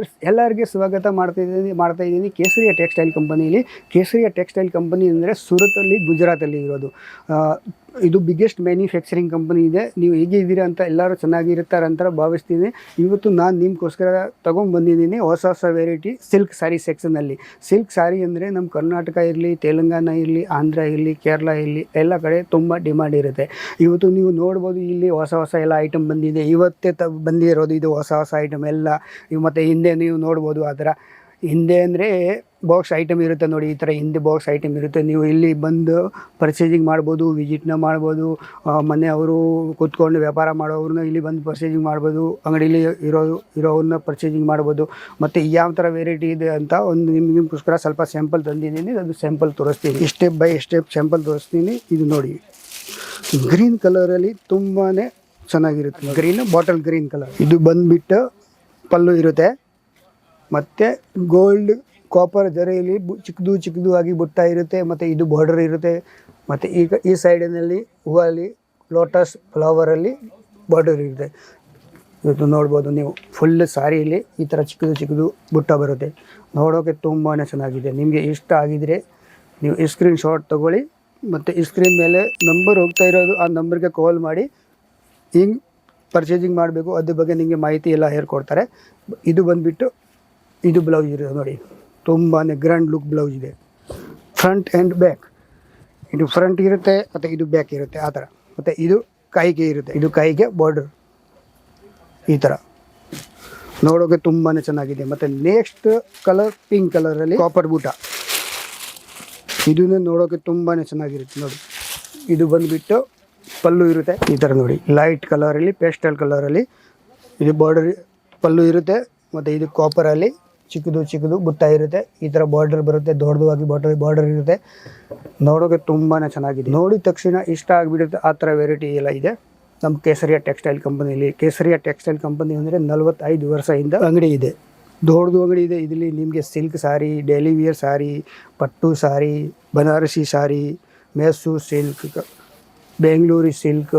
Viewers ಎಲ್ಲರಿಗೆ ಸ್ವಾಗತ ಮಾಡ್ತಾ ಇದ್ದೀನಿ ಮಾಡ್ತಾ ಇದ್ದೀನಿ. ಕೇಸರಿಯ ಟೆಕ್ಸ್ಟೈಲ್ ಕಂಪನಿಯಲ್ಲಿ ಕೇಸರಿಯ ಟೆಕ್ಸ್ಟೈಲ್ ಕಂಪನಿ ಅಂದರೆ ಸುರತಲ್ಲಿ, ಗುಜರಾತಲ್ಲಿ ಇರೋದು. ಇದು ಬಿಗ್ಗೆಸ್ಟ್ ಮ್ಯಾನುಫ್ಯಾಕ್ಚರಿಂಗ್ ಕಂಪನಿ ಇದೆ. ನೀವು ಹೇಗೆ ಇದ್ದೀರಾ ಅಂತ ಎಲ್ಲರೂ ಚೆನ್ನಾಗಿರುತ್ತಾರೆ ಅಂತ ಭಾವಿಸ್ತೀನಿ. ಇವತ್ತು ನಾನು ನಿಮಗೋಸ್ಕರ ತೊಗೊಂಡು ಬಂದಿದ್ದೀನಿ ಹೊಸ ಹೊಸ ವೆರೈಟಿ ಸಿಲ್ಕ್ ಸ್ಯಾರಿ ಸೆಕ್ಷನಲ್ಲಿ ಸಿಲ್ಕ್ ಸ್ಯಾರಿ ಅಂದರೆ ನಮ್ಮ ಕರ್ನಾಟಕ ಇರಲಿ, ತೆಲಂಗಾಣ ಇರಲಿ, ಆಂಧ್ರ ಇರಲಿ, ಕೇರಳ ಇರಲಿ, ಎಲ್ಲ ಕಡೆ ತುಂಬ ಡಿಮ್ಯಾಂಡ್ ಇರುತ್ತೆ. ಇವತ್ತು ನೀವು ನೋಡ್ಬೋದು ಇಲ್ಲಿ ಹೊಸ ಹೊಸ ಎಲ್ಲ ಐಟಮ್ ಬಂದಿದೆ. ಇವತ್ತೇ ತ, ಬಂದಿರೋದು ಇದು ಹೊಸ ಹೊಸ ಐಟಮ್ ಎಲ್ಲ. ಮತ್ತು ಹಿಂದೆ ನೀವು ನೋಡ್ಬೋದು ಆ ಥರ. ಹಿಂದೆ ಅಂದರೆ ಬಾಕ್ಸ್ ಐಟಮ್ ಇರುತ್ತೆ ನೋಡಿ, ಈ ಥರ ಹಿಂದೆ ಬಾಕ್ಸ್ ಐಟಮ್ ಇರುತ್ತೆ. ನೀವು ಇಲ್ಲಿ ಬಂದು ಪರ್ಚೇಸಿಂಗ್ ಮಾಡ್ಬೋದು ವಿಸಿಟ್ನ ಮಾಡ್ಬೋದು ಮನೆಯವರು ಮನೆ ಅವರು ಕೂತ್ಕೊಂಡು ವ್ಯಾಪಾರ ಮಾಡೋವ್ರನ್ನ ಇಲ್ಲಿ ಬಂದು ಪರ್ಚೇಸಿಂಗ್ ಮಾಡ್ಬೋದು, ಅಂಗಡಿಲಿ ಇರೋ, ಇರೋವ್ರನ್ನ ಪರ್ಚೇಸಿಂಗ್ ಮಾಡ್ಬೋದು. ಮತ್ತು ಯಾವ ಥರ ವೆರೈಟಿ ಇದೆ ಅಂತ ಒಂದು ನಿಮ್ಗೆ ನಿಮಗೋಸ್ಕರ ಸ್ವಲ್ಪ ಸ್ಯಾಂಪಲ್ ತಂದಿದ್ದೀನಿ. ಅದು ಸ್ಯಾಂಪಲ್ ತೋರಿಸ್ತೀನಿ. ಸ್ಟೆಪ್ ಬೈ ಸ್ಟೆಪ್ ಸ್ಯಾಂಪಲ್ ತೋರಿಸ್ತೀನಿ. ಇದು ನೋಡಿ. ಗ್ರೀನ್ ಕಲರಲ್ಲಿ ತುಂಬಾ ಚೆನ್ನಾಗಿರುತ್ತೆ. ಗ್ರೀನ್ ಬಾಟಲ್ ಗ್ರೀನ್ ಕಲರ್ ಇದು ಬಂದ್ಬಿಟ್ಟು ಪಲ್ಲು ಇರುತ್ತೆ. ಮತ್ತು ಗೋಲ್ಡ್ ಕಾಪರ್ ಜರೆಯಲ್ಲಿ ಚಿಕ್ಕದು ಚಿಕ್ಕದು ಆಗಿ ಬುಟ್ಟ ಇರುತ್ತೆ, ಮತ್ತು ಇದು ಬಾರ್ಡರ್ ಇರುತ್ತೆ, ಮತ್ತು ಈಗ ಈ ಸೈಡಿನಲ್ಲಿ ಹೂವಲ್ಲಿ ಲೋಟಸ್ ಫ್ಲವರಲ್ಲಿ ಬಾರ್ಡರ್ ಇರುತ್ತೆ. ಇವತ್ತು ನೋಡ್ಬೋದು ನೀವು ಫುಲ್ ಸಾರಿಯಲ್ಲಿ ಈ ಥರ ಚಿಕ್ಕದು ಚಿಕ್ಕದು ಬುಟ್ಟ ಬರುತ್ತೆ. ನೋಡೋಕೆ ತುಂಬಾ ಚೆನ್ನಾಗಿದೆ. ನಿಮಗೆ ಇಷ್ಟ ಆಗಿದರೆ ನೀವು ಈ ಸ್ಕ್ರೀನ್ ಶಾಟ್ ತೊಗೊಳ್ಳಿ, ಮತ್ತು ಈ ಸ್ಕ್ರೀನ್ ಮೇಲೆ ನಂಬರ್ ಹೋಗ್ತಾ ಇರೋದು, ಆ ನಂಬರ್ಗೆ ಕಾಲ್ ಮಾಡಿ, ಹಿಂಗೆ ಪರ್ಚೇಸಿಂಗ್ ಮಾಡಬೇಕು ಅದ್ರ ಬಗ್ಗೆ ನಿಮಗೆ ಮಾಹಿತಿ ಎಲ್ಲ ಹೇಳ್ಕೊಡ್ತಾರೆ. ಇದು ಬಂದುಬಿಟ್ಟು ಇದು ಬ್ಲೌಸ್ ಇರೋದು ನೋಡಿ. ತುಂಬಾ ಗ್ರ್ಯಾಂಡ್ ಲುಕ್ ಬ್ಲೌಸ್ ಇದೆ. ಫ್ರಂಟ್ ಆ್ಯಂಡ್ ಬ್ಯಾಕ್ ಇದು ಫ್ರಂಟ್ ಇರುತ್ತೆ, ಮತ್ತು ಇದು ಬ್ಯಾಕ್ ಇರುತ್ತೆ, ಆ ಥರ. ಮತ್ತು ಇದು ಕೈಗೆ ಇರುತ್ತೆ. ಇದು ಕೈಗೆ ಬಾರ್ಡರ್ ಈ ಥರ. ನೋಡೋಕೆ ತುಂಬಾ ಚೆನ್ನಾಗಿದೆ. ಮತ್ತು ನೆಕ್ಸ್ಟ್ ಕಲರ್ ಪಿಂಕ್ ಕಲರಲ್ಲಿ ಕಾಪರ್ ಬೂಟ. ಇದನ್ನು ನೋಡೋಕೆ ತುಂಬಾ ಚೆನ್ನಾಗಿರುತ್ತೆ ನೋಡಿ. ಇದು ಬಂದುಬಿಟ್ಟು ಪಲ್ಲು ಇರುತ್ತೆ, ಈ ಥರ ನೋಡಿ. ಲೈಟ್ ಕಲರಲ್ಲಿ ಪೇಸ್ಟಲ್ ಕಲರಲ್ಲಿ ಇದು ಬಾರ್ಡರ್ ಪಲ್ಲು ಇರುತ್ತೆ, ಮತ್ತು ಇದು ಕಾಪರಲ್ಲಿ ಚಿಕ್ಕದು ಚಿಕ್ಕದು ಇರುತ್ತೆ. ಈ ಥರ ಬಾರ್ಡರ್ ಬರುತ್ತೆ. ದೊಡ್ಡದಾಗಿ ಬಾರ್ಡರ್ ಬಾರ್ಡರ್ ಇರುತ್ತೆ. ನೋಡೋಕೆ ತುಂಬಾ ಚೆನ್ನಾಗಿದೆ. ನೋಡಿದ ತಕ್ಷಣ ಇಷ್ಟ ಆಗಿಬಿಡುತ್ತೆ. ಆ ಥರ ವೆರೈಟಿ ಎಲ್ಲ ಇದೆ. ನಮ್ಮ ಕೇಸರಿಯ ಟೆಕ್ಸ್ಟೈಲ್ ಕಂಪನಿಯಲ್ಲಿ ಕೇಸರಿಯ ಟೆಕ್ಸ್ಟೈಲ್ ಕಂಪನಿ ಅಂದರೆ ನಲವತ್ತೈದು ವರ್ಷದಿಂದ ಅಂಗಡಿ ಇದೆ. ದೊಡ್ಡದು ಅಂಗಡಿ ಇದೆ. ಇದರಲ್ಲಿ ನಿಮಗೆ silk sari daily wear sari ಪಟ್ಟು sari Banarasi sari Mysuru silk Bengaluru silk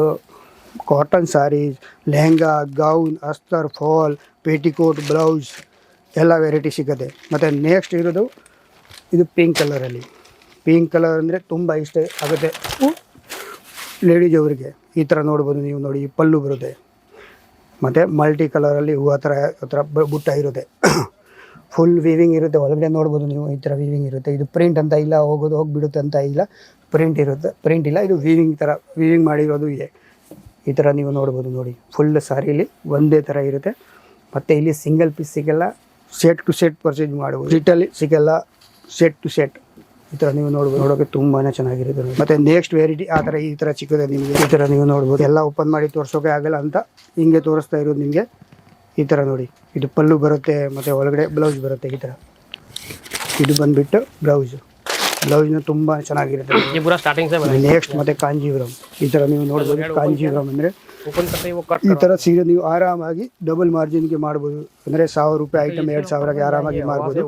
cotton saris lehenga gown ಅಸ್ತರ್ fall petticoat blouse ಎಲ್ಲ ವೆರೈಟಿ ಸಿಗುತ್ತೆ. ಮತ್ತು ನೆಕ್ಸ್ಟ್ ಇರೋದು, ಇದು ಪಿಂಕ್ ಕಲರಲ್ಲಿ ಪಿಂಕ್ ಕಲರ್ ಅಂದರೆ ತುಂಬ ಇಷ್ಟ ಆಗುತ್ತೆ. ಲೇಡೀಸ್ ಅವರಿಗೆ ಈ ಥರ ನೋಡ್ಬೋದು ನೀವು ನೋಡಿ ಪಲ್ಲು ಬರುತ್ತೆ. ಮತ್ತು ಮಲ್ಟಿ ಕಲರಲ್ಲಿ ಹೂವು ಥರ ಆ ಥರ ಬುಟ್ಟ ಇರುತ್ತೆ. ಫುಲ್ ವೀವಿಂಗ್ ಇರುತ್ತೆ. ಒಳಗಡೆ ನೋಡ್ಬೋದು ನೀವು, ಈ ಥರ ವೀವಿಂಗ್ ಇರುತ್ತೆ. ಇದು ಪ್ರಿಂಟ್ ಅಂತ ಇಲ್ಲ, ಹೋಗೋದು ಹೋಗಿಬಿಡುತ್ತೆ ಅಂತ ಇಲ್ಲ. ಪ್ರಿಂಟ್ ಇರುತ್ತೆ. ಪ್ರಿಂಟ್ ಇಲ್ಲ, ಇದು ವೀವಿಂಗ್ ಥರ ವೀವಿಂಗ್ ಮಾಡಿರೋದು ಇದೆ. ಈ ಥರ ನೀವು ನೋಡ್ಬೋದು ನೋಡಿ. ಫುಲ್ ಸಾರಿಲಿ ಒಂದೇ ಥರ ಇರುತ್ತೆ. ಮತ್ತು ಇಲ್ಲಿ ಸಿಂಗಲ್ ಪೀಸ್ ಸಿಗಲ್ಲ. ಸೆಟ್ ಟು ಸೆಟ್ ಪರ್ಚೇಸ್ ಮಾಡ್ಬೋದು ಸಿಟ್ಟಲ್ಲಿ ಸಿಗಲ್ಲ ಸೆಟ್ ಟು ಸೆಟ್ ಈ ಥರ ನೀವು ನೋಡ್ಬೋದು. ನೋಡೋಕೆ ತುಂಬಾ ಚೆನ್ನಾಗಿರುತ್ತೆ. ಮತ್ತೆ ನೆಕ್ಸ್ಟ್ ವೆರೈಟಿ ಆ ಥರ ಈ ಥರ ಚಿಕ್ಕದೆ ನಿಮಗೆ ಈ ಥರ ನೀವು ನೋಡ್ಬೋದು. ಎಲ್ಲ ಓಪನ್ ಮಾಡಿ ತೋರಿಸೋಕೆ ಆಗಲ್ಲ ಅಂತ ಹಿಂಗೆ ತೋರಿಸ್ತಾ ಇರೋದು ನಿಮಗೆ ಈ ಥರ ನೋಡಿ. ಇದು ಪಲ್ಲು ಬರುತ್ತೆ, ಮತ್ತು ಒಳಗಡೆ ಬ್ಲೌಸ್ ಬರುತ್ತೆ ಈ ಥರ ಇದು ಬಂದುಬಿಟ್ಟು ಬ್ಲೌಸು ಬ್ಲೌಸ್ ತುಂಬ ಚೆನ್ನಾಗಿರುತ್ತೆ. ನೆಕ್ಸ್ಟ್ ಮತ್ತೆ ಕಾಂಜೀವರಂ. ಈ ಥರ ನೀವು ನೋಡ್ಬೋದು. ಕಾಂಜೀವರಂ ಅಂದರೆ ಈ ಥರ ಸೀರೆ ನೀವು ಆರಾಮಾಗಿ ಡಬಲ್ ಮಾರ್ಜಿನ್ಗೆ ಮಾಡ್ಬೋದು. ಅಂದರೆ ಸಾವಿರ ರೂಪಾಯಿ ಐಟಮ್ ಎರಡು ಸಾವಿರಕ್ಕೆ ಆರಾಮಾಗಿ ಮಾಡ್ಬೋದು.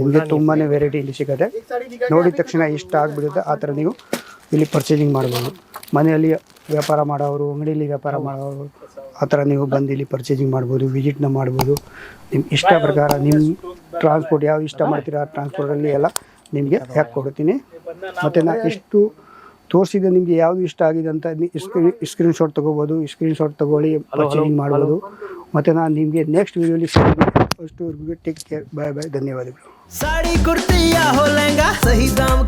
ನಿಮಗೆ ತುಂಬಾ ವೆರೈಟಿ ಇಲ್ಲಿ ಸಿಗುತ್ತೆ. ನೋಡಿದ ತಕ್ಷಣ ಇಷ್ಟ ಆಗಿಬಿಡುತ್ತೆ. ಆ ಥರ ನೀವು ಇಲ್ಲಿ ಪರ್ಚೇಸಿಂಗ್ ಮಾಡ್ಬೋದು. ಮನೆಯಲ್ಲಿ ವ್ಯಾಪಾರ ಮಾಡೋರು ಅಂಗಡಿಯಲ್ಲಿ ವ್ಯಾಪಾರ ಮಾಡೋರು ಆ ಥರ ನೀವು ಬಂದು ಇಲ್ಲಿ ಪರ್ಚೇಸಿಂಗ್ ಮಾಡ್ಬೋದು ವಿಸಿಟ್ನ ಮಾಡ್ಬೋದು. ನಿಮ್ಮ ಇಷ್ಟ ಪ್ರಕಾರ ನಿಮ್ಮ ಟ್ರಾನ್ಸ್ಪೋರ್ಟ್ ಯಾವ ಇಷ್ಟ ಮಾಡ್ತೀರಾ ಆ ಟ್ರಾನ್ಸ್ಪೋರ್ಟಲ್ಲಿ ಎಲ್ಲ ನಿಮಗೆ ಹ್ಯಾಕ್ ಕೊಡ್ತೀನಿ ಮತ್ತು ನಾ ಎಷ್ಟು ತೋರಿಸಿದ ನಿಮಗೆ ಯಾವುದು ಇಷ್ಟ ಆಗಿದೆ ಅಂತ ಸ್ಕ್ರೀನ್ ಸ್ಕ್ರೀನ್ ಶಾಟ್ ತೊಗೋಬೋದು ಸ್ಕ್ರೀನ್ ಶಾಟ್ ತೊಗೊಳ್ಳಿ ಪರ್ಚೇಸಿಂಗ್ ಮಾಡ್ಬೋದು ಮತ್ತು ನಾನು ನಿಮಗೆ next ವೀಡಿಯೋಲಿ ಅಷ್ಟುವರೆಗೂ take care bye bye ಧನ್ಯವಾದಗಳು साड़ी कुर्ती या हो लहंगा सही दाम